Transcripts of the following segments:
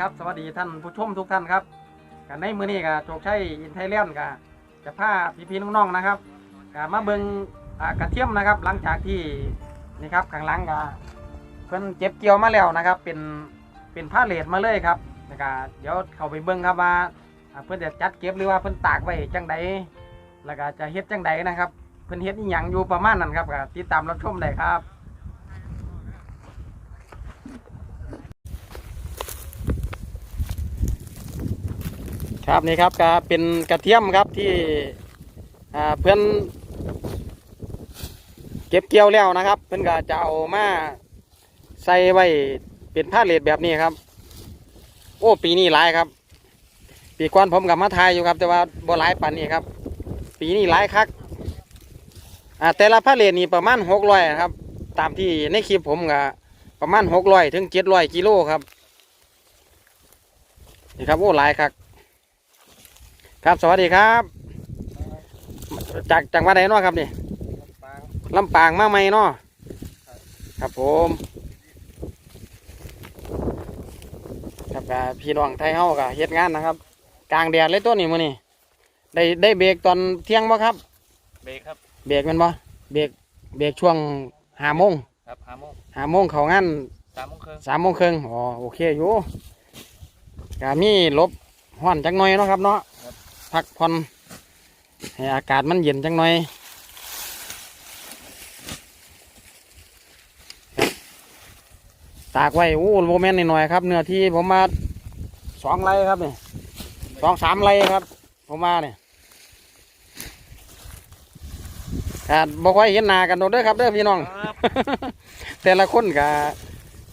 ครับสวัสดีครับ สวัสดีท่านผู้ชมทุกท่านครับกันในมือนี้กับโชคชัยอินไทยแลนด์กับจะพาพี่ๆน้องๆนะครับกับมาเบิงอ่ากระเทียมนะครับ หลังจากที่นี่ครับข้างหลังกับเพิ่นเจ็บเกี่ยวมาแล้วนะครับ เป็นเป็นผ้าเลดมาเลยครับแล้วก็เดี๋ยวเข้าไปเบิ่งครับว่าเพิ่นจะจัดเก็บหรือว่าเพิ่นตากไว้จังใดแล้วก็จะเฮ็ดจังใดนะครับ เพิ่นเฮ็ดอีหยังอยู่ประมาณนั้นครับก็ติดตามรับชมได้ครับ ครับนี่ครับก็เป็นกระเทียมครับที่เพื่อนเก็บเกี่ยวแล้วนะครับ เพื่อนก็จะเอามาใส่ไว้เป็นผ้าเลดแบบนี้ครับ โอ้ปีนี้หลายครับ ปีก่อนผมกับมาทายอยู่ครับ แต่ว่าบ่หลายปันนี้ครับ ปีนี้หลายคักแต่ละผ้าเลดนี่ประมาณหกร้อยครับ ตามที่ในคลิปผมก็ประมาณหกร้อยถึงเจ็ดร้อยกิโลครับนี่ครับโอ้หลายคัก ครับสวัสดีครับ จากจังหวัดไหนเนาะครับนี่ลำปางมาไหมเนาะครับผมครับก็พี่น้องไทยเฮาก็เฮ็ดงานนะครับ กลางแดดเลยตัวนี้มื้อนี้ได้ได้เบรกตอนเที่ยงบ่ครับ เบรกครับ เบรกแมันบ่เบรกเบรกช่วงห้าโมงครับห้าโมงห้าโมงเข้างานสามโมงครึ่งสามโมงครึ่งอ๋อโอเคอยู่ก็มีหลบห้อนจังหน่อยเนาะครับเนาะ พักผ่อนให้อากาศมันเย็นจังหน่อยครับตากไว้โอ้โหแม่นหน่อยๆครับเนื้อที่ผมมาสองไร่ครับนี่สองสามไร่ครับ ผมมาเนี่ยอ่าบ่ค่อยเห็นหน้ากันโดนเด้อครับเด้อพี่น้องครับแต่ละคนก็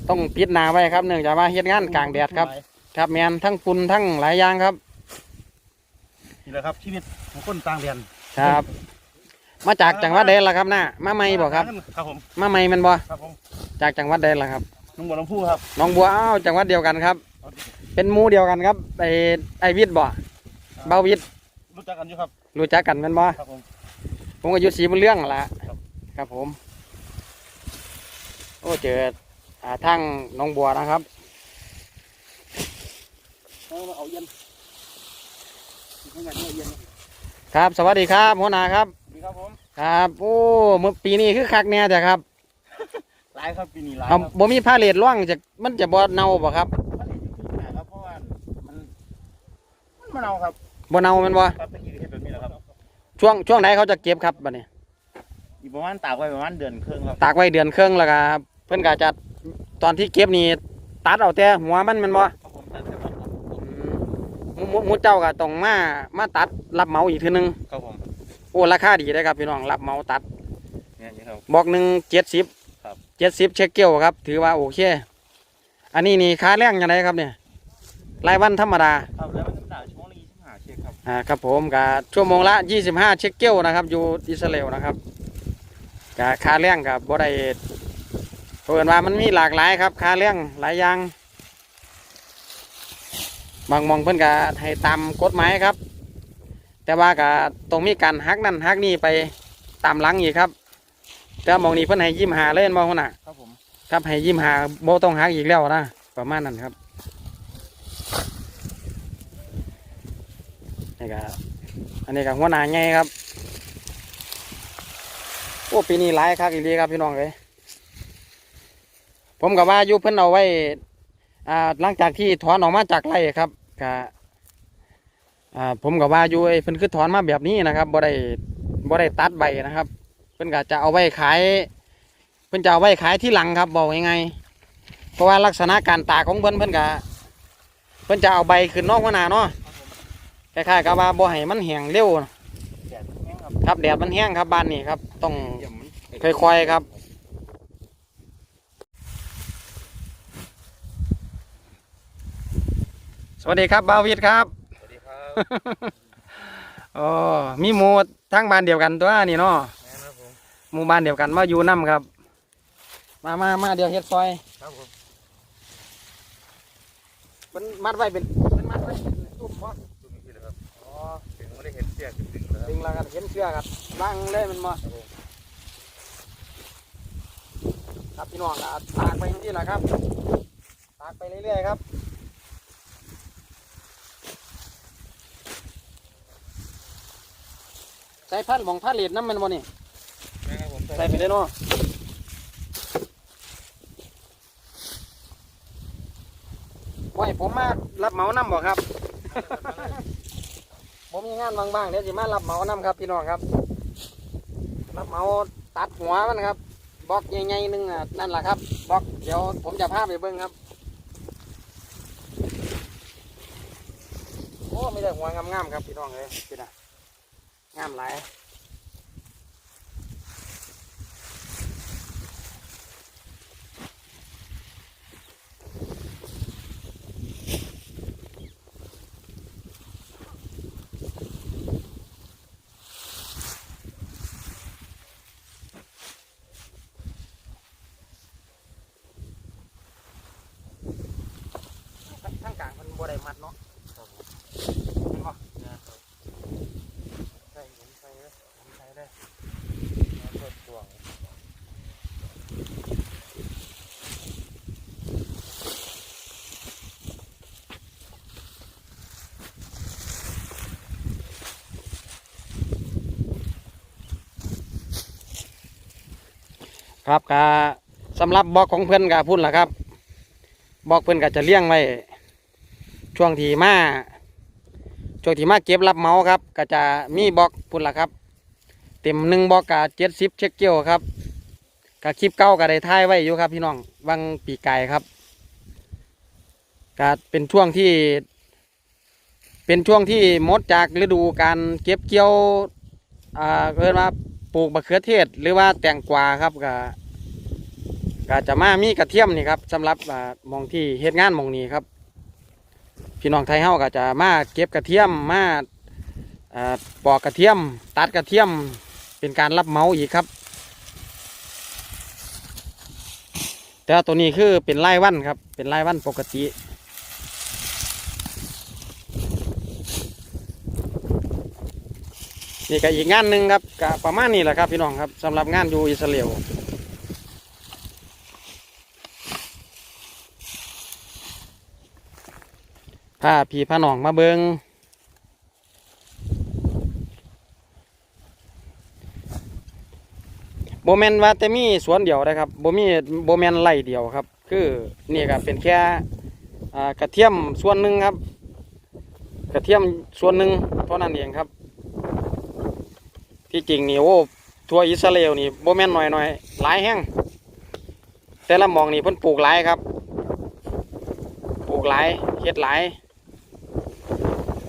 ต้องปิดหนาไว้ครับเนื่องจากว่าเฮ็ดงานกลางแดดครับ ครับแมนทั้งฝุ่นทั้งหลายอย่างครับ นี่แหละครับชีวิตของคนต่างเรียนครับ มาจากจังหวัดใดล่ะครับน้ามาไม่บ่ครับ ครับผมมาไม่แมันบ่ครับผมจากจังหวัดใดล่ะครับนุ่งบัวลำพูครับหน้องบัวอ้าวจังหวัดเดียวกันครับ เป็นหมู่เดียวกันครับไอไอวิทย์บ่เบาวิทย์รู้จักกันอยู่ครับรู้จักกันแมันบ่ครับผมผมก็อยู่สีบุญเรื่องนั่นล่ะครับครับผม โอ้เจออ่าทางหน้องบัวนะครับเอามาเอาเย็นเอาเย็น ครับ สวัสดีครับหัวหน้าครับดีครับผม ครับ โอ้เมื่อปีนี้คือคักแน่แต่ครับหลายครับปีนี้หลายคเอารับบ่มีผ้าเลดร่องจะมันจะบ่เน่าบ่ครับผลิตอยู่ที่ไหนครับเพราะว่ามันมันมะนาวครับบ่เน่าแมันบ่ครับเป็นอีกเห็ดแบบนี้แหละครับ ช่วงช่วงไหนเขาจะเก็บครับบัดนี้ อีกประมาณตากไว้ประมาณเดือนครึ่งครับตากไว้เดือนครึ่งแล้วก็เพิ่นก็จะตอนที่เก็บนี่ตัดเอาแต่หัวมันแมันบ่ หมู่หมู่เจ้าก็ต้องมามาตัดรับเหมาอีกทีนึงครับผมโอ้ราคาดีเลยครับพี่น้องรับเหมาตัดเนี่ยนี่ครับ บอกหนึ่งเจ็ดสิบครับ เจ็ดสิบเช็คเกี่ยวครับ ถือว่าโอเค อันนี้นี่ค่าแรงยังไงครับเนี่ยรายวันธรรมดาครับแล้วมันจะด่าชั่วโมงละยี่สิบห้าเช็คครับอ่าครับผมกับชั่วโมงละ25เช็คเกิลนะครับ อยู่อิสราเอลนะครับกับค่าแรงกับบ่ได้เพิ่นว่ามันมีหลากหลายครับค่าแรงหลายอย่าง บางหมองเพิ่นก็ให้ตามกฎหมายครับ แต่ว่าก็ต้องมีการหักนั่นหักนี่ไปตามหลังอีกครับแต่หมองนี้เพิ่นให้ยิ้มหาเล่นบ่คนน่ะครับผมครับให้ยิ้มหาบ่ต้องหักอีกแล้วนะประมาณนั้นครับนี่ก็อันนี้ก็หัวหน้าใหญ่ครับโอ้ปีนี้หลายคักอีกดีครับพี่น้องเลยผมกับว่าอยู่เพิ่นเอาไว้อ่าหลังจากที่ถอนออกมาจากไร่ครับ ก็ผมกับว่าอยู่เพิ่นคือถอนมาแบบนี้นะครับบ่ได้บ่ได้ตัดใบนะครับ เพิ่นก็จะเอาไว้ขาย เพิ่นจะเอาไว้ขายที่หลังครับบอกยังไง เพราะว่าลักษณะการตากของเพิ่นเพิ่นก็เพิ่นจะเอาใบขึ้นนอกหัวหน้าเนาะคล้ายๆกับว่าบ่ให้มันแห้งเร็วครับแดดมันแห้งครับบ้านนี้ครับ ต้องค่อยๆครับ สวัสดีครับบาวิดครับ สวัสดีครับอ๋อมีหมู่ทั้งบ้านเดียวกันตัวนี่เนาะแม่นะครับผมหมู่บ้านเดียวกันมาอยู่น้ำครับ มามามาเดี๋ยวเฮ็ดซอยครับผมมันมัดไว้เป็นมันมัดไว้เป็นตุ่มบ่ดูมีที่เลยครับอ๋อถึงไม่ได้เห็นเสียงถึงๆแล้วดึงแล้วก็เห็นเชือกครับวางเลยมันบ่ครับพี่น้องก็ตากไปที่แหละครับ ตากไปเรื่อยๆครับ ใส่พันของพาเลทน้ำมันบ่นี่นะครับผมใส่ไปได้เนาะไว้ผมมารับเหมาน้ำบ่ครับผมมีงานบางๆเดี๋ยวสิมารับเหมาน้ำครับพี่น้องครับ รับเหมาตัดหัวมันครับบล็อกใหญ่ๆหนึงอะนั่นแหละครับบล็อกเดี๋ยวผมจะพาไปเบิ้งครับโอ้ไม่ได้หัวงามๆครับพี่น้องเลยพี่นะ งามหลายทั้งกลางมันบ่ได้มัดเนาะเห็นบ่ใส่ผมใส่เลยผมใส่เลย เปิดตัว ครับกะสำหรับบล็อกของเพื่อนกะพุ่นล่ะครับบล็อกเพื่อนก็จะเลี้ยงไว้ช่วงที่มาช่วงที่มาเก็บรับเมาครับ ก็จะมีบล็อกพุ่นล่ะครับ เต็มหนึ่งบล็อกกะเจ็ดสิบเช็คเกี้ยวครับกะคลิปเก้าก็ได้ถ่ายไว้อยู่ครับพี่น้องวังปีไก่ครับก็เป็นช่วงที่เป็นช่วงที่มดจากฤดูการเก็บเกี่ยว อ่าเรียกว่า ปลูกมะเขือเทศ หรือว่าแตงกวาครับก็ก็จะมามีกระเทียมนี่ครับสำหรับมองที่เฮ็ดงานมองนี้ครับ พี่น้องไทยเฮาก็จะมาเก็บกระเทียมมาปอกกระเทียม ตัดกระเทียมเป็นการรับเมาอีกครับ แต่ตัวนี้คือเป็นรายวันครับ เป็นรายวันปกติ นี่ก็อีกงานหนึ่งครับก็ประมาณนี้แหละครับพี่น้องครับสำหรับงานอยู่อิสราเอลพาพี่พาหนองมาเบิงโบแมนว่าแต่มีสวนเดียวนะครับโบมีโบแมนไร่เดียวครับ คือนี่ก็เป็นแค่กระเทียมส่วนหนึ่งครับ กระเทียมส่วนหนึ่งเท่านั้นเองครับ ที่จริงนี่โอ้ทัวอิสราเอลนี่โบแม่นหน่อยหน่อยหลายแห้งแต่ละหมองนี่เพิ่นปลูกหลายครับปลูกหลายเฮ็ดหลาย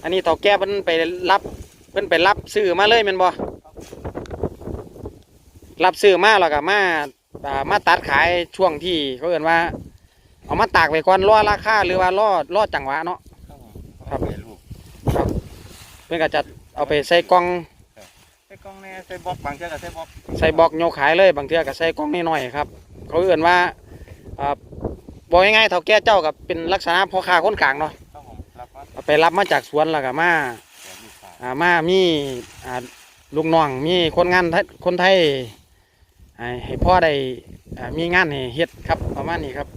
อันนี้เต่าแก่เพิ่นไปรับเพิ่นไปรับซื้อมาเลยแม่นบ่รับซื้อมาแล้วก็มาอ่ามาตัดขายช่วงที่เขาเอิ้นว่า เอามาตากไว้ก่อนรอราคาหรือว่ารอรอจังหวะเนาะครับผมลูกเพิ่นก็จะเอาไปใส่กล่องใส่ กล้องแน่ใส่บล็อกบางเชือกกับใส่บล็อกใส่บอกโยกขายเลยบางเทื่อก็ใส่กล้องน้อยๆครับ เขาเอื่นว่าอ่าบอกง่ายๆเท่าแก่เจ้ากับเป็นลักษณะพ่อค้าคนกลางเนาะครับผมรับมาเอาไปรับมาจากสวนแล้วก็มาแจกลูกค้าอ่ามามีอ่าลูกน้องมีคนงานไทยคนไทยให้ให้พ่อได้อ่ามีงานให้เฮ็ดครับประมาณนี้ครับ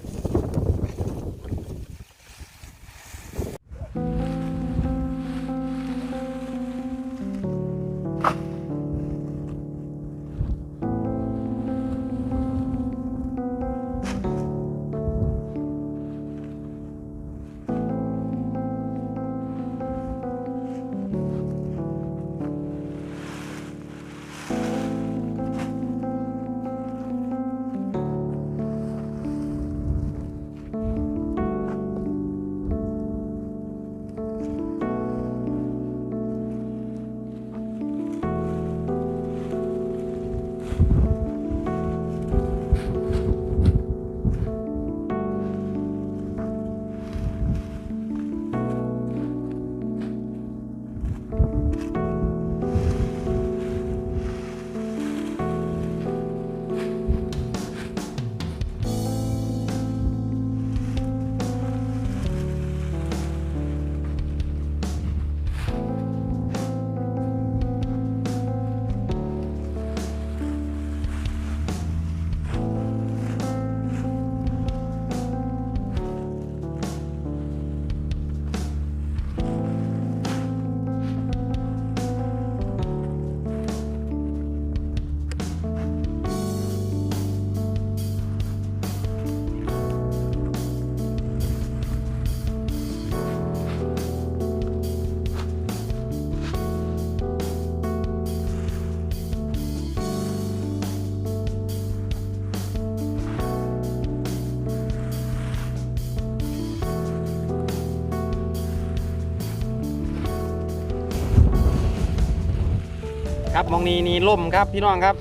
ครับมองนี้นี่ล่มครับพี่น้องครับ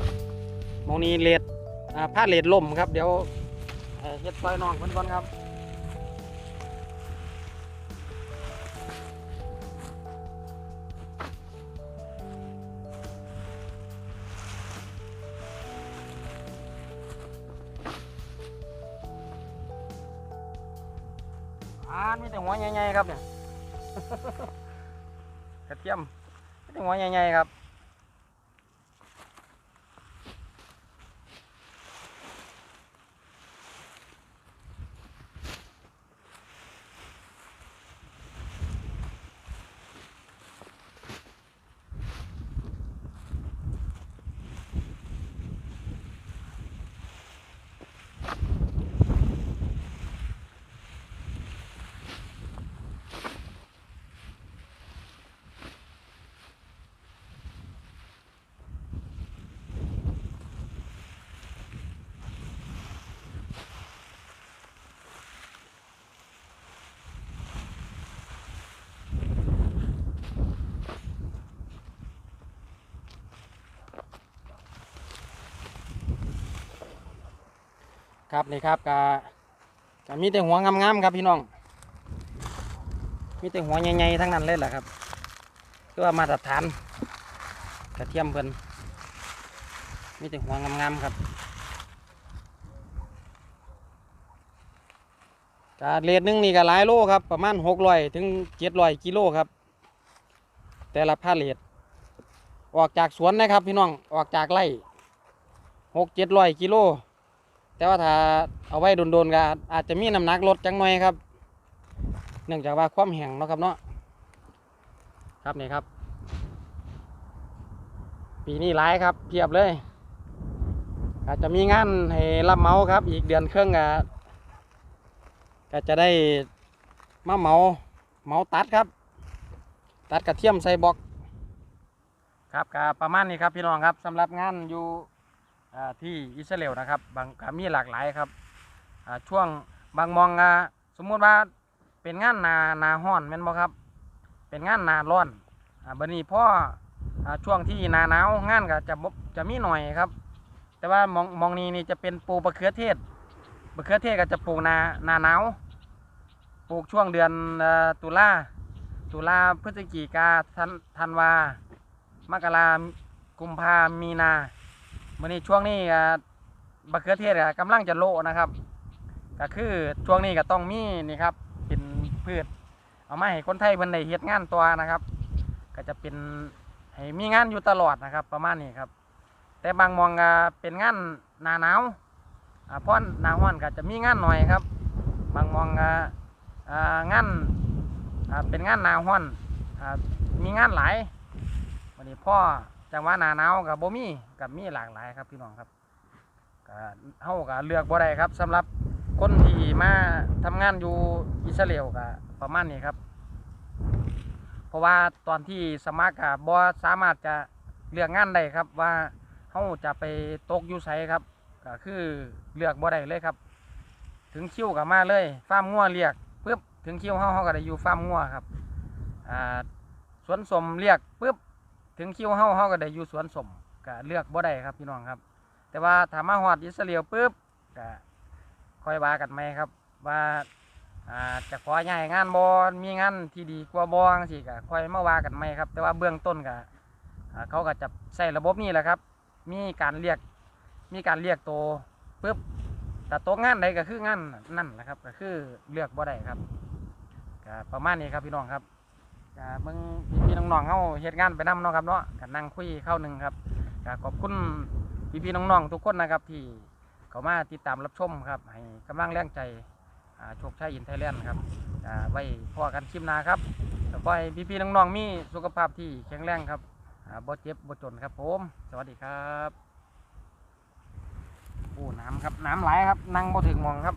มองนี้เลดอ่าผ้าเลดล่มครับ เดี๋ยวเฮ็ดซอยน้องเพิ่นก่อนครับ ครับนี่ครับกะกะมีแต่หัวงามๆครับพี่น้อง มีแต่หัวใหญ่ๆทั้งนั้นเลยแหละครับคือว่ามาตรฐานกระเทียมเพิ่นมีแต่หัวงามๆครับกะเลทหนึงนี่ก็หลายโลครับประมาณหกร้อยถึงเจ็ดร้อยกิโลครับ แต่ละผ้าเลทออกจากสวนนะครับพี่น้องออกจากไร่หกเจ็ดร้อยกิโล แต่ว่าถ้าเอาไว้โดนๆก็อาจจะมีน้ำหนักลดจังหน่อยครับ เนื่องจากว่าความแห้งเนาะครับเนาะครับนี่ครับ ปีนี้หลายครับเพียบเลย อาจจะมีงานให้รับเมาครับ อีกเดือนเครึ่องก็ก็จะได้มาเมาเมาตัดครับ ตัดกระเทียมใส่บล็อกครับก็ประมาณนี้ครับพี่น้องครับสำหรับงานอยู่ ที่อิสราเอลนะครับบางก็มีหลากหลายครับช่วงบางมองสมมุติว่าเป็นงานนานาห้อนแม่นบ่ครับ เป็นงานนาร้อนบัดนี้พ่อช่วงที่นาหนาวงานก็จะจะมีหน่อยครับ แต่ว่ามองมองนี้นี่จะเป็นปลูกมะเขือเทศมะเขือเทศก็จะปลูกนานาหนาวปลูกช่วงเดือนตุลาตุลาพฤศจิกาธันธันวามกรากุมภามีนา มื่อนี้ช่วงนี้ก็บักเขือเทศก็กำลังจะโลนะครับ ก็คือช่วงนี้ก็ต้องมีนี่ครับเป็นพืช เอามาให้คนไทยเพิ่นได้เฮ็ดงานตัวนะครับ ก็จะเป็นให้มีงานอยู่ตลอดนะครับ ประมาณนี้ครับ แต่บางมองก็เป็นงานหนาหนาวอ่าพราะหนาร้อนก็จะมีงานหน่อยครับ บางมองก็อ่างานอ่าเป็นงานหนาร้อนอ่ามีงานหลายวันนี้พ่อ จังหวะหนาหนาวกับบ่มีกับมีหลากหลายครับพี่น้องครับก็เฮาก็เลือกบ่ได้ครับสำหรับคนที่มาทำงานอยู่อิสราเอลก็ประมาณนี้ครับ เพราะว่าตอนที่สมัครก็บ่สามารถจะเลือกงานได้ครับว่าเฮาจะไปตกอยู่ไสครับก็คือเลือกบ่ได้เลยครับ ถึงคิวก็มาเลยฟาร์มงัวเรียกปึ๊บถึงคิวเฮาเฮาก็ได้อยู่ฟาร์มงัวครับอ่าสวนสมเรียกปึ๊บ ถึงคิวเฮาเฮาก็ได้อยู่สวนสมก็เลือกบ่ได้ครับพี่น้องครับ แต่ว่าถ้ามาฮอดอิสราเอลปุ๊บก็ค่อยว่ากันไหมครับ ว่าจะขอย้ายงานบ่มีงานที่ดีกว่าบ่จังซี่ก็ค่อยมาว่ากันไหมครับ แต่ว่าเบื้องต้นก็เขาก็จะใช้ระบบนี้แหละครับ มีการเรียกมีการเรียกโตปุ๊บแต่โตัวงานใดก็คืองานนั่นแหละครับ ก็คือเลือกบ่ได้ครับประมาณนี้ครับพี่น้องครับ ก็เบิ่งพี่ๆน้องๆเฮาเฮ็ดงานไปนํเนาะครับเนาะก็นั่งคุยเข้าหนึงครับก็ขอบคุณพี่ๆน้องๆทุกคนนะครับที่เข้ามาติดตามรับชมครับ ให้กำลังแรงใจโชคชัยอินไทยแลนด์ครับอ่าไว้พอกันคลิปหน้าครับแล้วก็ให้พี่ๆน้องๆมีสุขภาพที่แข็งแรงครับบ่เจ็บบ่จนครับผม สวัสดีครับโอ้น้ำครับ น้ำไหลครับ นั่งบ่ถึงมองครับ